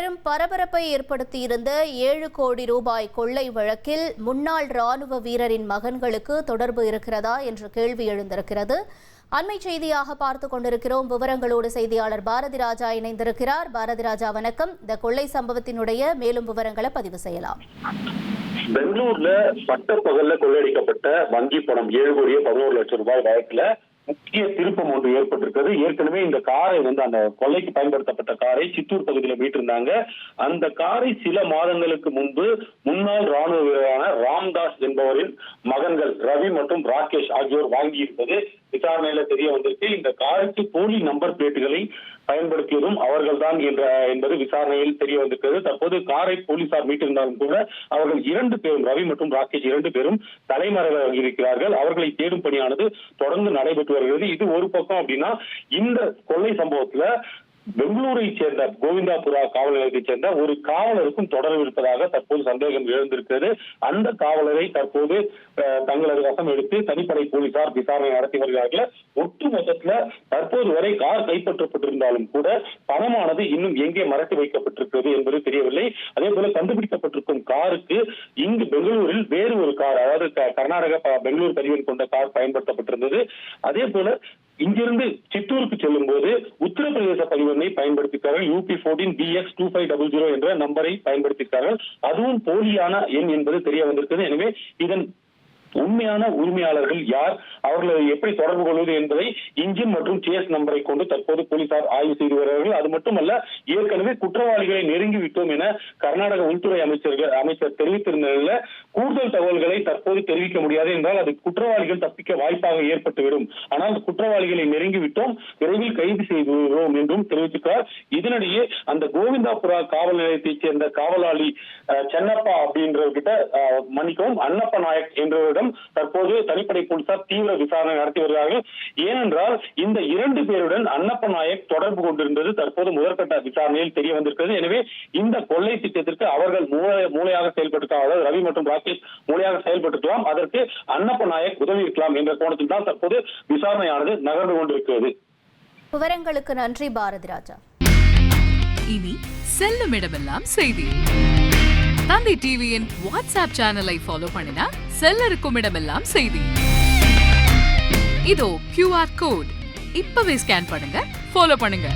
பெரும் பரபரப்பை ஏற்படுத்தியிருந்த ஏழு கோடி ரூபாய் கொள்ளை வழக்கில் முன்னாள் ராணுவ வீரரின் மகன்களுக்கு தொடர்பு இருக்கிறதா என்ற கேள்வி எழுந்திருக்கிறது. அண்மை செய்தியாக பார்த்து கொண்டிருக்கிறோம். விவரங்களோடு செய்தியாளர் பாரதி ராஜா இணைந்திருக்கிறார். பாரதி ராஜா வணக்கம். இந்த கொள்ளை சம்பவத்தினுடைய மேலும் விவரங்களை பதிவு செய்யலாம். பெங்களூர்ல பட்டப்பகல்ல கொள்ளையடிக்கப்பட்ட வங்கி பணம் ஏழு கோடியே பதினோரு லட்சம் ரூபாய் வழக்குல முக்கிய திருப்பம் ஒன்று ஏற்பட்டிருக்கிறது. ஏற்கனவே இந்த காரை வந்து அந்த கொள்ளைக்கு பயன்படுத்தப்பட்ட காரை சித்தூர் பகுதியில மீட்டிருந்தாங்க. அந்த காரை சில மாதங்களுக்கு முன்பு முன்னாள் ராணுவ வீரரான ராம்தாஸ் என்பவரின் மகன்கள் ரவி மற்றும் ராகேஷ் ஆகியோர் வாங்கியிருப்பது விசாரணையில தெரிய வந்திருக்கு. இந்த காருக்கு போலி நம்பர் பிளேட்டுகளை பயன்படுத்தியதும் அவர்கள்தான் என்ற என்பது விசாரணையில் தெரிய வந்திருக்கிறது. தற்போது காரை போலீசார் மீட்டிருந்தாலும் கூட அவர்கள் இரண்டு பேரும் ரவி மற்றும் ராகேஷ் இரண்டு பேரும் தலைமறைவாக இருக்கிறார்கள் அவர்களை தேடும் பணியானது தொடர்ந்து நடைபெற்று வருகிறது. இது ஒரு பக்கம் அப்படின்னா இந்த கொள்ளை சம்பவத்துல பெங்களூரை சேர்ந்த கோவிந்தாபுரா காவல் நிலையத்தைச் சேர்ந்த ஒரு காவலருக்கும் தொடர்பு இருப்பதாக தற்போது சந்தேகம் எழுந்திருக்கிறது. அந்த காவலரை தற்போது தங்களது வசம் எடுத்து தனிப்படை போலீசார் விசாரணை நடத்தி வருகிறார்கள். ஒட்டுமொத்தத்துல தற்போது வரை கார் கைப்பற்றப்பட்டிருந்தாலும் கூட பணமானது இன்னும் எங்கே மறைத்து வைக்கப்பட்டிருக்கிறது என்பது தெரியவில்லை. அதே போல கண்டுபிடிக்கப்பட்டிருக்கும் காருக்கு இங்கு பெங்களூரில் வேறு ஒரு கார் அதாவது க- கர்நாடக பெங்களூர் பதிவில் கொண்ட கார் பயன்படுத்தப்பட்டிருந்தது. அதே போல இங்கிருந்து சித்தூருக்கு செல்லும் போது உத்தரப்பிரதேச பரிவர்த்தனை பயன்படுத்தியிருக்கார்கள். UP fourteen BX two five double zero என்ற நம்பரை பயன்படுத்தியிருக்கார்கள். அதுவும் போலியான எண் என்பது தெரிய வந்திருக்கிறது. எனவே இதன் உண்மையான உரிமையாளர்கள் யார்? அவர்களை எப்படி தொடர்பு கொள்வது என்பதை இன்ஜின் மற்றும் சேஸ் நம்பரை கொண்டு தற்போது போலீசார் ஆய்வு செய்து வருகிறார்கள். அது மட்டுமல்ல ஏற்கனவே குற்றவாளிகளை நெருங்கி விட்டோம் என கர்நாடக உள்துறை அமைச்சர்கள் அமைச்சர் தெரிவித்திருந்த நிலையில கூடுதல் தகவல்களை தற்போது தெரிவிக்க முடியாது என்றால் அது குற்றவாளிகள் தப்பிக்க வாய்ப்பாக ஏற்பட்டுவிடும். ஆனால் குற்றவாளிகளை நெருங்கி விட்டோம் விரைவில் கைது செய்து என்றும் தெரிவித்திருக்கிறார். இதனிடையே அந்த கோவிந்தாபுரா காவல் நிலையத்தைச் சேர்ந்த காவலாளி சென்னப்பா அப்படின்றவர்கிட்ட மன்னிக்கவும் அன்னப்ப நாயக் என்றவரிடம் தற்போது தனிப்படை போலீசார் தீவிர விசாரணை நடத்தி வருகிறார்கள். ஏனென்றால் இந்த இரண்டு பேருடன் அன்னப்ப நாயக் தொடர்பு கொண்டிருந்தது தற்போது முதற்கட்ட விசாரணையில் தெரிய வந்திருக்கிறது. எனவே இந்த கொள்ளை திட்டத்திற்கு அவர்கள் மூளை மூளையாக செயல்பட்டிருக்கலாம் ரவி மற்றும் ராகேஷ் மூளையாக செயல்பட்டிருக்கலாம் அதற்கு அன்னப்ப நாயக் உதவி இருக்கலாம் என்ற கோணத்தில் தான் தற்போது விசாரணையானது நகர்ந்து கொண்டிருக்கிறது. விவரங்களுக்கு நன்றி பாரதி ராஜா. இனி செல்லும் இடமெல்லாம் செய்தி. தந்தை டிவியின் வாட்ஸ்அப் சேனலை ஃபாலோ பண்ணினா செல்ல இருக்கும் இடமெல்லாம் செய்தி. இதோ கியூஆர் கோட் இப்பவே ஸ்கேன் பண்ணுங்க ஃபாலோ பண்ணுங்க.